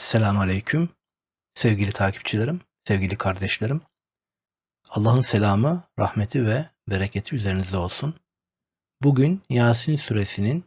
Esselamu Aleyküm. Sevgili takipçilerim, sevgili kardeşlerim. Allah'ın selamı, rahmeti ve bereketi üzerinizde olsun. Bugün Yasin suresinin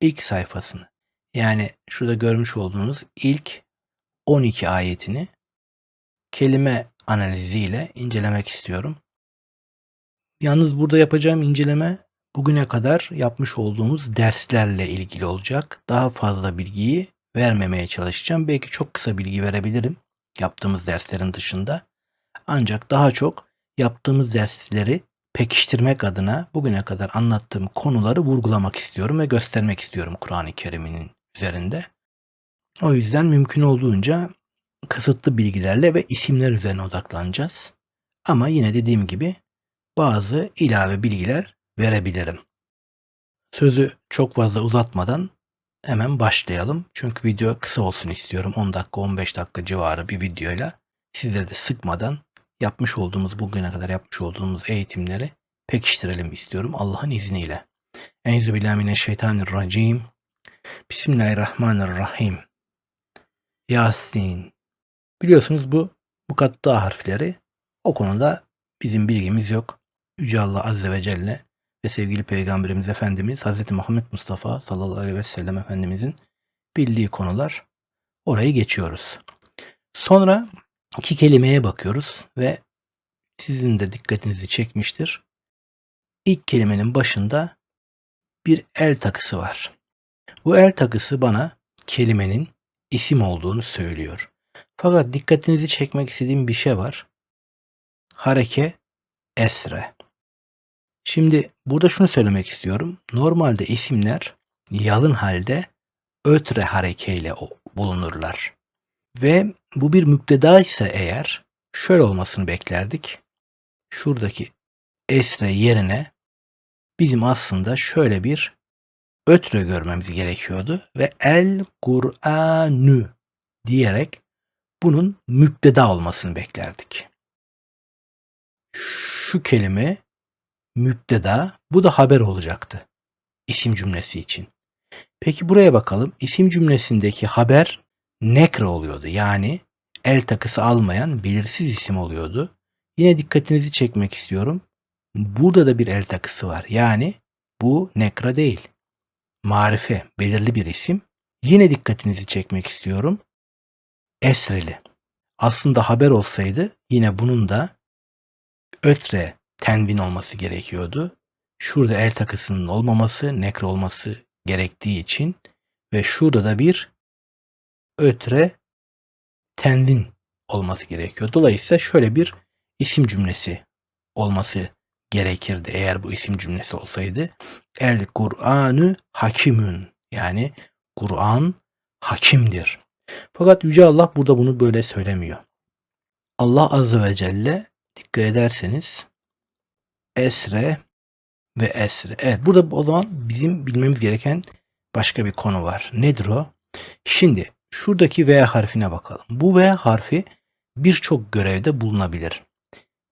ilk sayfasını yani şurada görmüş olduğunuz ilk 12 ayetini kelime analiziyle incelemek istiyorum. Yalnız burada yapacağım inceleme bugüne kadar yapmış olduğumuz derslerle ilgili olacak. Daha fazla bilgiyi vermemeye çalışacağım. Belki çok kısa bilgi verebilirim yaptığımız derslerin dışında. Ancak daha çok yaptığımız dersleri pekiştirmek adına bugüne kadar anlattığım konuları vurgulamak istiyorum ve göstermek istiyorum Kur'an-ı Kerim'in üzerinde. O yüzden mümkün olduğunca kısıtlı bilgilerle ve isimler üzerine odaklanacağız. Ama yine dediğim gibi bazı ilave bilgiler verebilirim. Sözü çok fazla uzatmadan hemen başlayalım. Çünkü video kısa olsun istiyorum. 10 dakika 15 dakika civarı bir videoyla sizleri de sıkmadan yapmış olduğumuz bugüne kadar yapmış olduğumuz eğitimleri pekiştirelim istiyorum Allah'ın izniyle. Enzübillahimineşşeytanirracim. Bismillahirrahmanirrahim. Yasin. Biliyorsunuz bu mukatta harfleri o konuda bizim bilgimiz yok. Yüce Allah Azze ve Celle ve sevgili Peygamberimiz Efendimiz Hz. Muhammed Mustafa sallallahu aleyhi ve sellem Efendimizin bildiği konular orayı geçiyoruz. Sonra iki kelimeye bakıyoruz ve sizin de dikkatinizi çekmiştir. İlk kelimenin başında bir el takısı var. Bu el takısı bana kelimenin isim olduğunu söylüyor. Fakat dikkatinizi çekmek istediğim bir şey var. Hareke esre. Şimdi burada şunu söylemek istiyorum. Normalde isimler yalın halde ötre harekeyle bulunurlar. Ve bu bir müpteda ise eğer şöyle olmasını beklerdik. Şuradaki esre yerine bizim aslında şöyle bir ötre görmemiz gerekiyordu ve el Kur'anü diyerek bunun müpteda olmasını beklerdik. Şu kelime müpteda, bu da haber olacaktı isim cümlesi için. Peki buraya bakalım. İsim cümlesindeki haber nekre oluyordu. Yani el takısı almayan belirsiz isim oluyordu. Yine dikkatinizi çekmek istiyorum. Burada da bir el takısı var. Yani bu nekra değil. Marife, belirli bir isim. Yine dikkatinizi çekmek istiyorum. Esreli. Aslında haber olsaydı yine bunun da ötre tenvin olması gerekiyordu. Şurada el takısının olmaması, nekre olması gerektiği için ve şurada da bir ötre tenvin olması gerekiyor. Dolayısıyla şöyle bir isim cümlesi olması gerekirdi eğer bu isim cümlesi olsaydı. El Kur'anı hakimün yani Kur'an hakimdir. Fakat Yüce Allah burada bunu böyle söylemiyor. Allah Azze ve Celle dikkat ederseniz esre ve esre. Evet burada o zaman bizim bilmemiz gereken başka bir konu var. Nedir o? Şimdi şuradaki V harfine bakalım. Bu V harfi birçok görevde bulunabilir.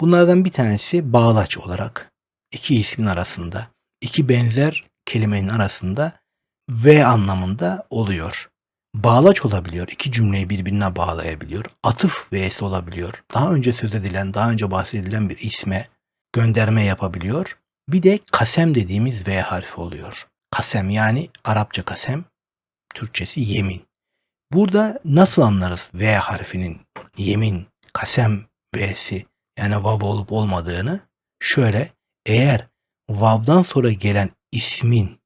Bunlardan bir tanesi bağlaç olarak iki ismin arasında, iki benzer kelimenin arasında V anlamında oluyor. Bağlaç olabiliyor. iki cümleyi birbirine bağlayabiliyor. Atıf V'si olabiliyor. Daha önce söz edilen, daha önce bahsedilen bir isme gönderme yapabiliyor. Bir de kasem dediğimiz V harfi oluyor. Kasem yani Arapça kasem, Türkçesi yemin. Burada nasıl anlarız V harfinin yemin, kasem V'si yani vav olup olmadığını? Şöyle eğer vav'dan sonra gelen ismin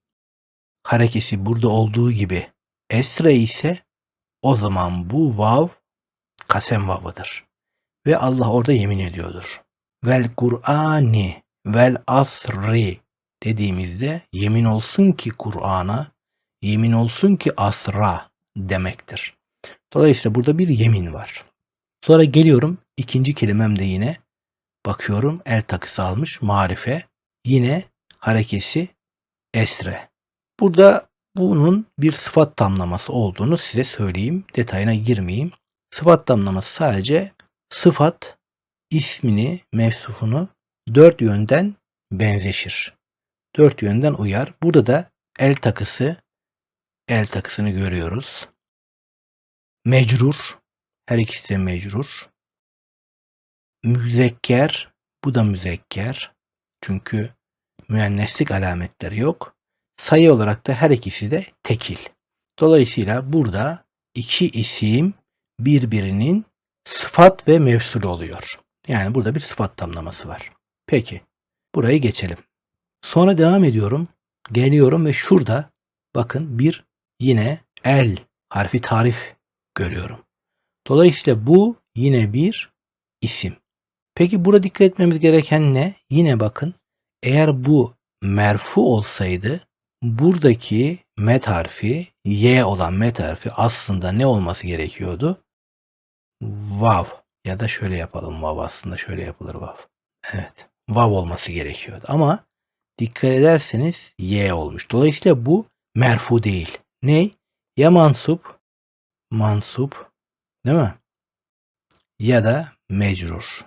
harekesi burada olduğu gibi esre ise o zaman bu vav kasem vavıdır. Ve Allah orada yemin ediyordur vel Kur'ani vel asri dediğimizde yemin olsun ki Kur'an'a, yemin olsun ki asra demektir. Dolayısıyla burada bir yemin var. Sonra geliyorum ikinci kelimem de yine bakıyorum el takısı almış marife. Yine harekesi esre. Burada bunun bir sıfat tamlaması olduğunu size söyleyeyim. Detayına girmeyeyim. Sıfat tamlaması sadece sıfat ismini, mevsufunu dört yönden benzeşir. Dört yönden uyar. Burada da el takısı, el takısını görüyoruz. Mecrur. Her ikisi de mecrur. Müzekker. Bu da müzekker. Çünkü müenneslik alametleri yok. Sayı olarak da her ikisi de tekil. Dolayısıyla burada iki isim birbirinin sıfat ve mevsul oluyor. Yani burada bir sıfat tamlaması var. Peki. Burayı geçelim. Sonra devam ediyorum. Geliyorum ve şurada bakın bir yine el harfi tarif görüyorum. Dolayısıyla bu yine bir isim. Peki burada dikkat etmemiz gereken ne? Yine bakın eğer bu merfu olsaydı buradaki met harfi y olan met harfi aslında ne olması gerekiyordu? Vav ya da şöyle yapalım vav aslında şöyle yapılır vav. Evet vav olması gerekiyordu ama dikkat ederseniz y olmuş. Dolayısıyla bu merfu değil. Ne? Ya mansup mansup değil mi? Ya da mecrur.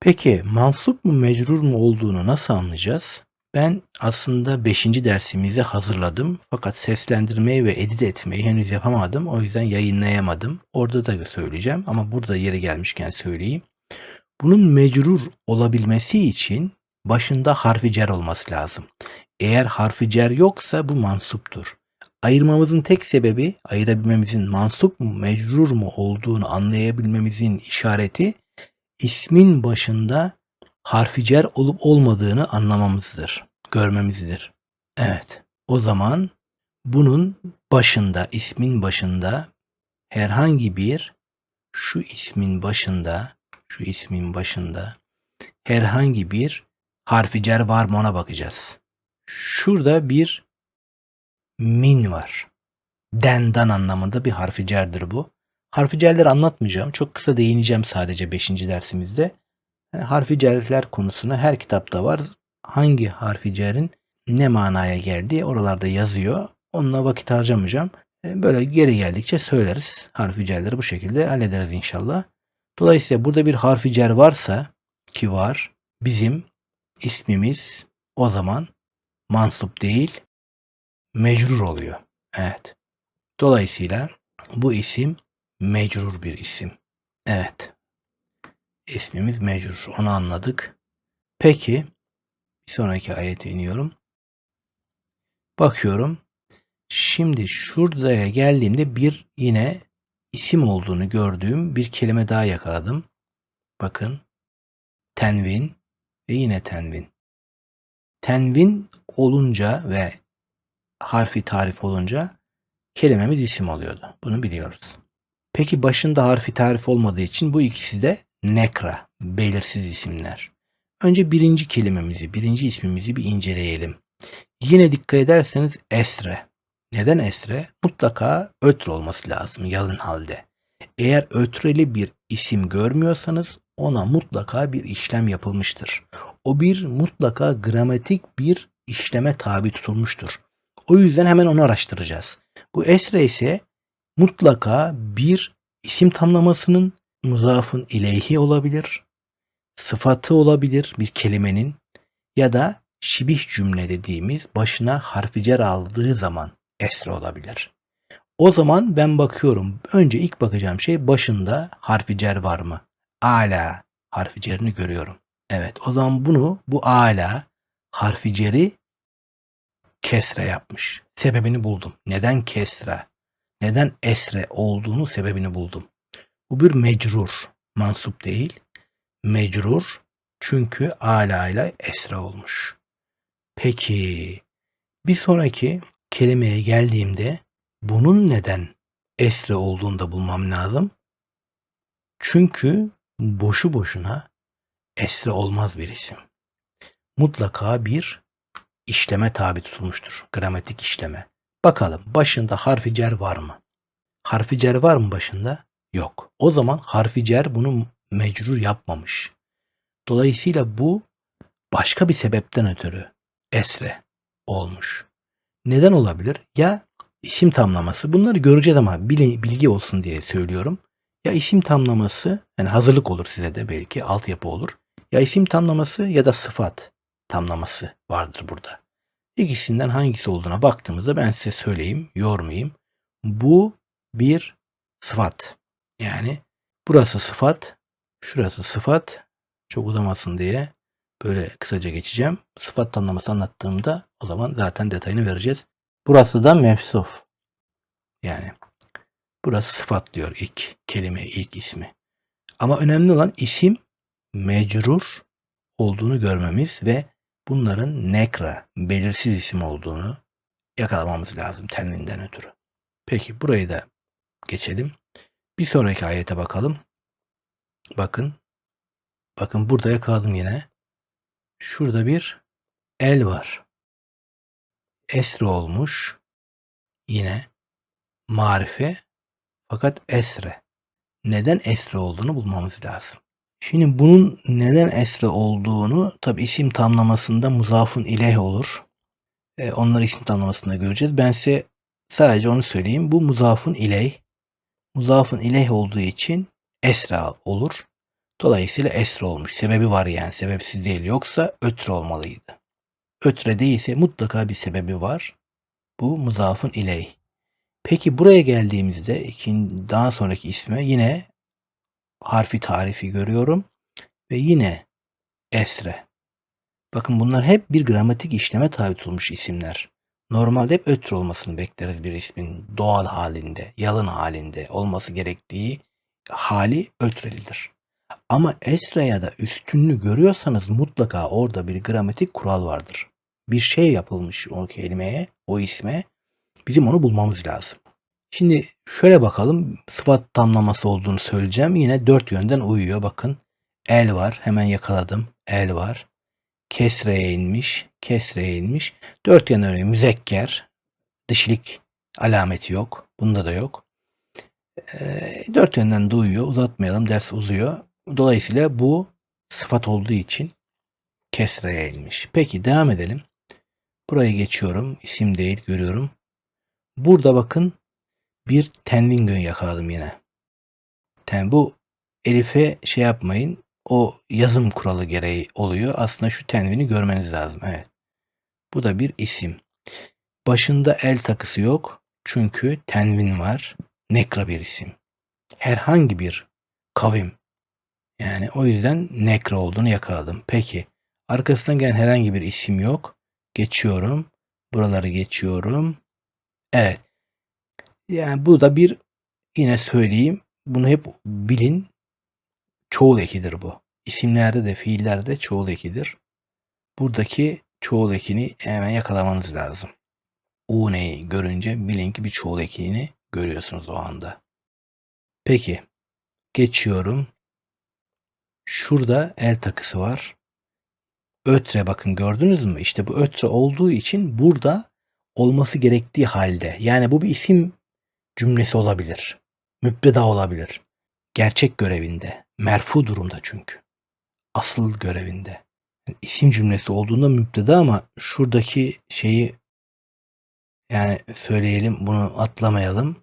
Peki mansup mu mecrur mu olduğunu nasıl anlayacağız? Ben aslında 5. dersimizi hazırladım fakat seslendirmeyi ve edit etmeyi henüz yapamadım. O yüzden yayınlayamadım. Orada da söyleyeceğim ama burada yeri gelmişken söyleyeyim. Bunun mecrur olabilmesi için başında harfi cer olması lazım. Eğer harfi cer yoksa bu mansuptur. Ayırmamızın tek sebebi ayırabilmemizin mansup mu mecrur mu olduğunu anlayabilmemizin işareti ismin başında harfi cer olup olmadığını anlamamızdır, görmemizdir. Evet, o zaman bunun başında, ismin başında herhangi bir şu ismin başında, şu ismin başında herhangi bir harfi cer var mı ona bakacağız. Şurada bir min var. Dendan anlamında bir harfi cerdir bu. Harfi cerleri anlatmayacağım. Çok kısa değineceğim sadece 5. dersimizde. E, harfi cerler konusuna her kitapta var. Hangi harfi cerin ne manaya geldiği oralarda yazıyor. Onunla vakit harcamayacağım. E, böyle geri geldikçe söyleriz. Harfi cerleri bu şekilde hallederiz inşallah. Dolayısıyla burada bir harfi cer varsa ki var bizim ismimiz o zaman mansup değil mecrur oluyor. Evet. Dolayısıyla bu isim mecrur bir isim. Evet. İsmimiz mecrur. Onu anladık. Peki bir sonraki ayete iniyorum. Bakıyorum. Şimdi şuraya geldiğimde bir yine isim olduğunu gördüğüm bir kelime daha yakaladım. Bakın. Tenvin ve yine tenvin. Tenvin olunca ve harfi tarif olunca kelimemiz isim oluyordu. Bunu biliyoruz. Peki başında harfi tarif olmadığı için bu ikisi de nekra, belirsiz isimler. Önce birinci kelimemizi, birinci ismimizi bir inceleyelim. Yine dikkat ederseniz esre. Neden esre? Mutlaka ötre olması lazım yalın halde. Eğer ötreli bir isim görmüyorsanız ona mutlaka bir işlem yapılmıştır. O bir mutlaka gramatik bir işleme tabi tutulmuştur. O yüzden hemen onu araştıracağız. Bu esre ise mutlaka bir isim tamlamasının muzafın ileyhi olabilir, sıfatı olabilir bir kelimenin ya da şibih cümle dediğimiz başına harfi cer aldığı zaman esre olabilir. O zaman ben bakıyorum. Önce ilk bakacağım şey başında harfi cer var mı? Ala harfi cerini görüyorum. Evet o zaman bunu bu ala harfi ceri kesre yapmış. Sebebini buldum. Neden kesre? Neden esre olduğunu sebebini buldum. Bu bir mecrur. Mansup değil. Mecrur. Çünkü ala ile esre olmuş. Peki bir sonraki kelimeye geldiğimde bunun neden esre olduğunu bulmam lazım. Çünkü boşu boşuna esre olmaz bir isim. Mutlaka bir işleme tabi tutulmuştur. Gramatik işleme. Bakalım başında harfi cer var mı? Harfi cer var mı başında? Yok. O zaman harfi cer bunu mecrur yapmamış. Dolayısıyla bu başka bir sebepten ötürü esre olmuş. Neden olabilir? Ya isim tamlaması. Bunları göreceğiz ama bilgi olsun diye söylüyorum. Ya isim tamlaması, yani hazırlık olur size de belki altyapı olur. Ya isim tamlaması ya da sıfat tamlaması vardır burada. İkisinden hangisi olduğuna baktığımızda ben size söyleyeyim, yormayayım. Bu bir sıfat. Yani burası sıfat, şurası sıfat. Çok uzamasın diye böyle kısaca geçeceğim. Sıfat tanımlaması anlattığımda o zaman zaten detayını vereceğiz. Burası da mevsuf. Yani burası sıfat diyor ilk kelime, ilk ismi. Ama önemli olan isim mecrur olduğunu görmemiz ve bunların nekra, belirsiz isim olduğunu yakalamamız lazım tenvinden ötürü. Peki burayı da geçelim. Bir sonraki ayete bakalım. Bakın. Bakın burada yakaladım yine. Şurada bir el var. Esre olmuş. Yine marife fakat esre. Neden esre olduğunu bulmamız lazım. Şimdi bunun neden esre olduğunu tabi isim tamlamasında muzafın ileyh olur. E, onları isim tamlamasında göreceğiz. Ben size sadece onu söyleyeyim. Bu muzafın ileyh. Muzafın ileyh olduğu için esra olur. Dolayısıyla esre olmuş. Sebebi var yani. Sebepsiz değil. Yoksa ötre olmalıydı. Ötre değilse mutlaka bir sebebi var. Bu muzafın ileyh. Peki buraya geldiğimizde daha sonraki isme yine harfi tarifi görüyorum ve yine esre. Bakın bunlar hep bir gramatik işleme tabi tutulmuş isimler. Normalde hep ötr olmasını bekleriz bir ismin doğal halinde, yalın halinde olması gerektiği hali ötrelidir. Ama esre ya da üstünlüğü görüyorsanız mutlaka orada bir gramatik kural vardır. Bir şey yapılmış o kelimeye, o isme. Bizim onu bulmamız lazım. Şimdi şöyle bakalım sıfat tamlaması olduğunu söyleyeceğim. Yine dört yönden uyuyor. Bakın el var. Hemen yakaladım. El var. Kesreye inmiş. Kesreye inmiş. Dört yönden uyuyor. Müzekker. Dişilik alameti yok. Bunda da yok. E, dört yönden de uyuyor. Uzatmayalım. Ders uzuyor. Dolayısıyla bu sıfat olduğu için kesreye inmiş. Peki devam edelim. Burayı geçiyorum. İsim değil görüyorum. Burada bakın bir tenvin gün yakaladım yine. Ten, bu Elif'e şey yapmayın. O yazım kuralı gereği oluyor. Aslında şu tenvini görmeniz lazım. Evet. Bu da bir isim. Başında el takısı yok. Çünkü tenvin var. Nekra bir isim. Herhangi bir kavim. Yani o yüzden nekra olduğunu yakaladım. Peki. Arkasından gelen herhangi bir isim yok. Geçiyorum. Buraları geçiyorum. Evet. Yani bu da bir yine söyleyeyim. Bunu hep bilin. Çoğul ekidir bu. İsimlerde de fiillerde çoğul ekidir. Buradaki çoğul ekini hemen yakalamanız lazım. Une'yi görünce bilin ki bir çoğul ekini görüyorsunuz o anda. Peki. Geçiyorum. Şurada el takısı var. Ötre bakın gördünüz mü? İşte bu ötre olduğu için burada olması gerektiği halde. Yani bu bir isim cümlesi olabilir. Müpteda olabilir. Gerçek görevinde. Merfu durumda çünkü. Asıl görevinde. Yani isim cümlesi olduğunda müpteda ama şuradaki şeyi yani söyleyelim bunu atlamayalım.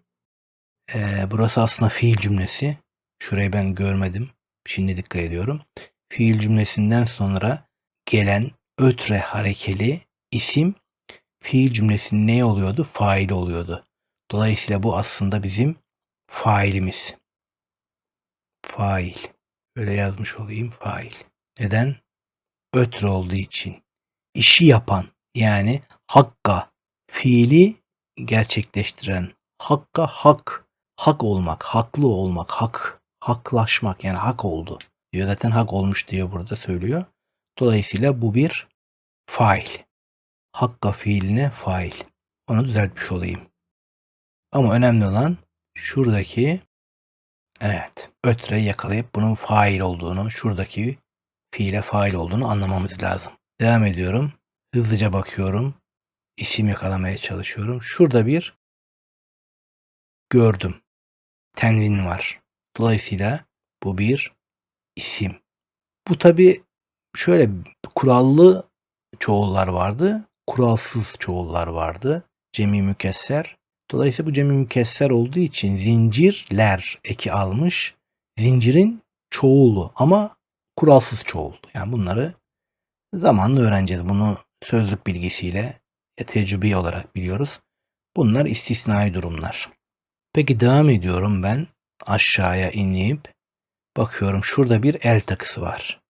Ee, burası aslında fiil cümlesi. Şurayı ben görmedim. Şimdi dikkat ediyorum. Fiil cümlesinden sonra gelen ötre harekeli isim fiil cümlesinin ne oluyordu? Faili oluyordu. Dolayısıyla bu aslında bizim failimiz. Fail. Böyle yazmış olayım fail. Neden? Ötre olduğu için. İşi yapan yani hakka fiili gerçekleştiren hakka hak hak olmak, haklı olmak, hak haklaşmak yani hak oldu diyor. Zaten hak olmuş diyor burada söylüyor. Dolayısıyla bu bir fail. Hakka fiiline fail. Onu düzeltmiş olayım. Ama önemli olan şuradaki evet ötreyi yakalayıp bunun fail olduğunu, şuradaki fiile fail olduğunu anlamamız lazım. Devam ediyorum. Hızlıca bakıyorum. İsim yakalamaya çalışıyorum. Şurada bir gördüm. Tenvin var. Dolayısıyla bu bir isim. Bu tabi şöyle kurallı çoğullar vardı. Kuralsız çoğullar vardı. Cemi mükesser. Dolayısıyla bu cemi mükesser olduğu için zincirler eki almış. Zincirin çoğulu ama kuralsız çoğul. Yani bunları zamanla öğreneceğiz. Bunu sözlük bilgisiyle e, tecrübi olarak biliyoruz. Bunlar istisnai durumlar. Peki devam ediyorum ben aşağıya inip bakıyorum şurada bir el takısı var.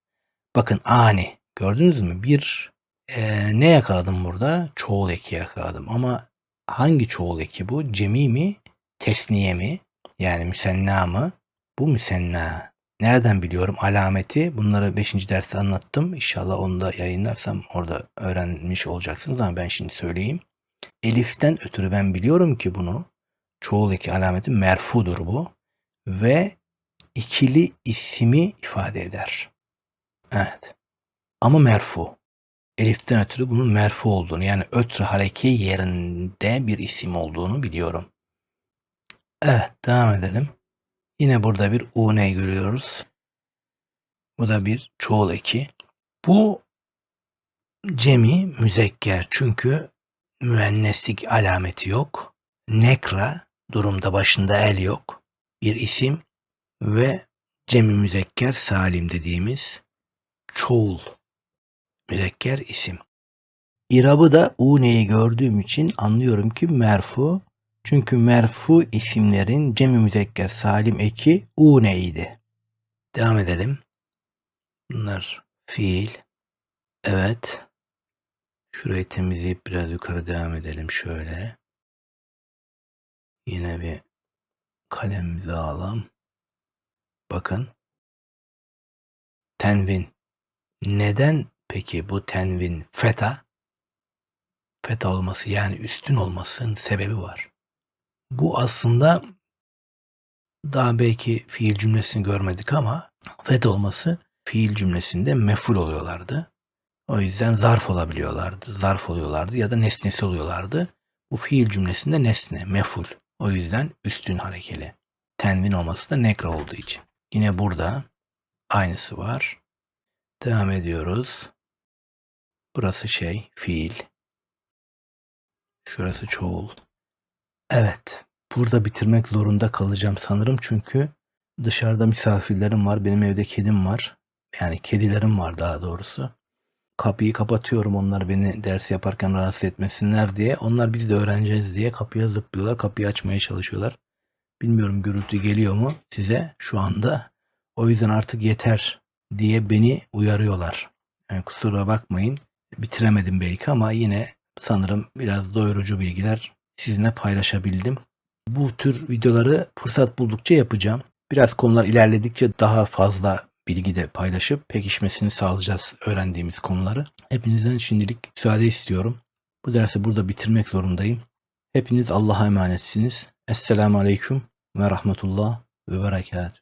Bakın ani gördünüz mü? Bir eee, ne yakaladım burada? Çoğul eki yakaladım ama hangi çoğul eki bu? Cemi mi? Tesniye mi? Yani müsenna mı? Bu müsenna. Nereden biliyorum alameti? Bunları 5. derste anlattım. İnşallah onu da yayınlarsam orada öğrenmiş olacaksınız ama ben şimdi söyleyeyim. Elif'ten ötürü ben biliyorum ki bunu çoğul eki alameti merfudur bu ve ikili ismi ifade eder. Evet. Ama merfu. Elif'ten ötürü bunun merfu olduğunu yani ötrü hareke yerinde bir isim olduğunu biliyorum. Evet devam edelim. Yine burada bir une görüyoruz. Bu da bir çoğul eki. Bu cemi müzekker çünkü müenneslik alameti yok. Nekra durumda başında el yok. Bir isim ve cemi müzekker salim dediğimiz çoğul müzekker isim. İrabı da uneyi gördüğüm için anlıyorum ki merfu. Çünkü merfu isimlerin cemi müzekker salim eki uneydi. Devam edelim. Bunlar fiil. Evet. Şurayı temizleyip biraz yukarı devam edelim şöyle. Yine bir kalemimizi alalım. Bakın. Tenvin. Neden peki bu tenvin feta? Feta olması yani üstün olmasının sebebi var. Bu aslında daha belki fiil cümlesini görmedik ama feta olması fiil cümlesinde meful oluyorlardı. O yüzden zarf olabiliyorlardı, zarf oluyorlardı ya da nesnesi oluyorlardı. Bu fiil cümlesinde nesne, meful. O yüzden üstün harekeli. Tenvin olması da nekra olduğu için. Yine burada aynısı var. Devam ediyoruz. Burası şey, fiil. Şurası çoğul. Evet, burada bitirmek zorunda kalacağım sanırım çünkü dışarıda misafirlerim var, benim evde kedim var. Yani kedilerim var daha doğrusu. Kapıyı kapatıyorum onlar beni ders yaparken rahatsız etmesinler diye. Onlar biz de öğreneceğiz diye kapıya zıplıyorlar, kapıyı açmaya çalışıyorlar. Bilmiyorum gürültü geliyor mu size şu anda. O yüzden artık yeter diye beni uyarıyorlar. Yani kusura bakmayın. Bitiremedim belki ama yine sanırım biraz doyurucu bilgiler sizinle paylaşabildim. Bu tür videoları fırsat buldukça yapacağım. Biraz konular ilerledikçe daha fazla bilgi de paylaşıp pekişmesini sağlayacağız öğrendiğimiz konuları. Hepinizden şimdilik müsaade istiyorum. Bu dersi burada bitirmek zorundayım. Hepiniz Allah'a emanetsiniz. Esselamu Aleyküm ve Rahmetullah ve Berekat.